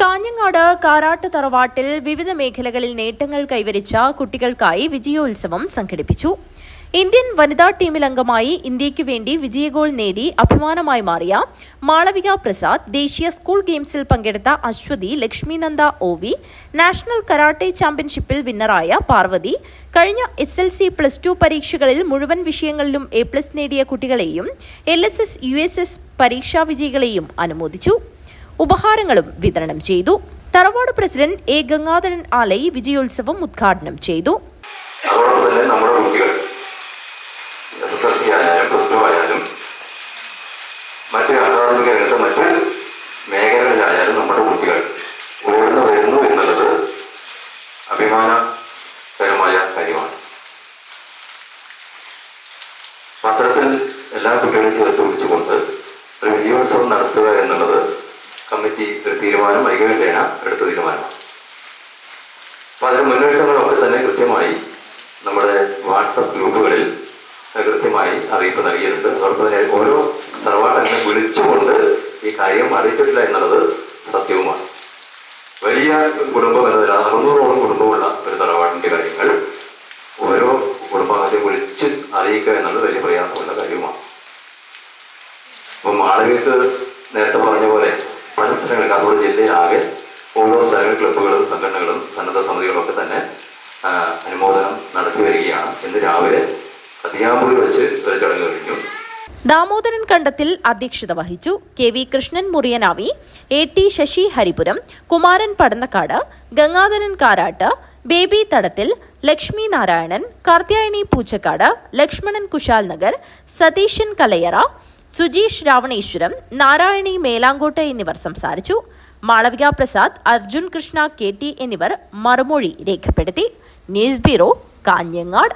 കാഞ്ഞങ്ങാട് കാരാട്ട് തറവാട്ടിൽ വിവിധ മേഖലകളിൽ നേട്ടങ്ങൾ കൈവരിച്ച കുട്ടികൾക്കായി വിജയോത്സവം സംഘടിപ്പിച്ചു. ഇന്ത്യൻ വനിതാ ടീമിൽ അംഗമായി ഇന്ത്യയ്ക്ക് വേണ്ടി വിജയഗോൾ നേടി അഭിമാനമായി മാറിയ മാളവിക പ്രസാദ് ദേശീയ സ്കൂൾ ഗെയിംസിൽ പങ്കെടുത്ത Aswathi Lakshminanda O V national karate ചാമ്പ്യൻഷിപ്പിൽ വിന്നറായ പാർവതി കഴിഞ്ഞ S L C plus two പരീക്ഷകളിൽ മുഴുവൻ വിഷയങ്ങളിലും എ പ്ലസ് നേടിയ കുട്ടികളെയും L S S U S S പരീക്ഷാ വിജയികളെയും അനുമോദിച്ചു. ഉപഹാരങ്ങളും വിതരണം ചെയ്തു. തറവാട് പ്രസിഡന്റ് എ. ഗംഗാധരൻ ആലൈ വിജയോത്സവം ഉദ്ഘാടനം ചെയ്തു. കുട്ടികൾ കാര്യമാണ്. പത്രത്തിൽ എല്ലാ കുട്ടികളും ചേർത്ത് പിടിച്ചുകൊണ്ട് ഒരു വിജയോത്സവം നടത്തുക എന്നുള്ളത് കമ്മിറ്റി ഒരു തീരുമാനം ഐകകണ്ഠേന എടുത്ത തീരുമാനമാണ് അപ്പൊ അതിന് മുന്നൊരുക്കങ്ങളൊക്കെ തന്നെ കൃത്യമായി നമ്മുടെ വാട്സപ്പ് ഗ്രൂപ്പുകളിൽ കൃത്യമായി അറിയിപ്പ് നൽകിയിട്ടുണ്ട്. അതോടൊപ്പം തന്നെ ഓരോ തറവാട്ടങ്ങനെ വിളിച്ചുകൊണ്ട് ഈ കാര്യം അറിയിച്ചിട്ടില്ല എന്നുള്ളത് സത്യവുമാണ്. വലിയ കുടുംബം എന്നതിൽ അറുന്നൂറോളം കുടുംബമുള്ള ഒരു തറവാടിന്റെ കാര്യങ്ങൾ ഓരോ കുടുംബാംഗത്തെയും വിളിച്ച് അറിയിക്കുക എന്നുള്ളത് വലിയ പ്രയാസമുള്ള കാര്യമാണ്. അപ്പം മാളവികക്ക് നേരത്തെ പറഞ്ഞ ക്ലബ്ബുകളും സംഘടനകളും സന്നദ്ധ സമിതികളും ഒക്കെ തന്നെ അനുമോദനം നടത്തി വരികയാണ്. ഇന്ന് രാവിലെ അധ്യാപകർ വെച്ച് ഒരു ചടങ്ങ് കഴിഞ്ഞു. ദാമോദരൻ കണ്ടത്തിൽ അധ്യക്ഷത വഹിച്ചു K V Krishnan Muriyanavi A T Sasi Haripuram Kumaran Padannakkad Gangadharan Karat Baby Thadathil Lakshmi Narayanan Karthyayani Poochakkad Lakshmanan Kusal Nagar Satheesan Kalayara Sujeesh Raveneshwaram Narayani Melangott എന്നിവർ സംസാരിച്ചു. മാളവിക പ്രസാദ് അർജുൻ കൃഷ്ണ കെ ടി എന്നിവർ മറുമൊഴി രേഖപ്പെടുത്തി. News bureau Kanhangad.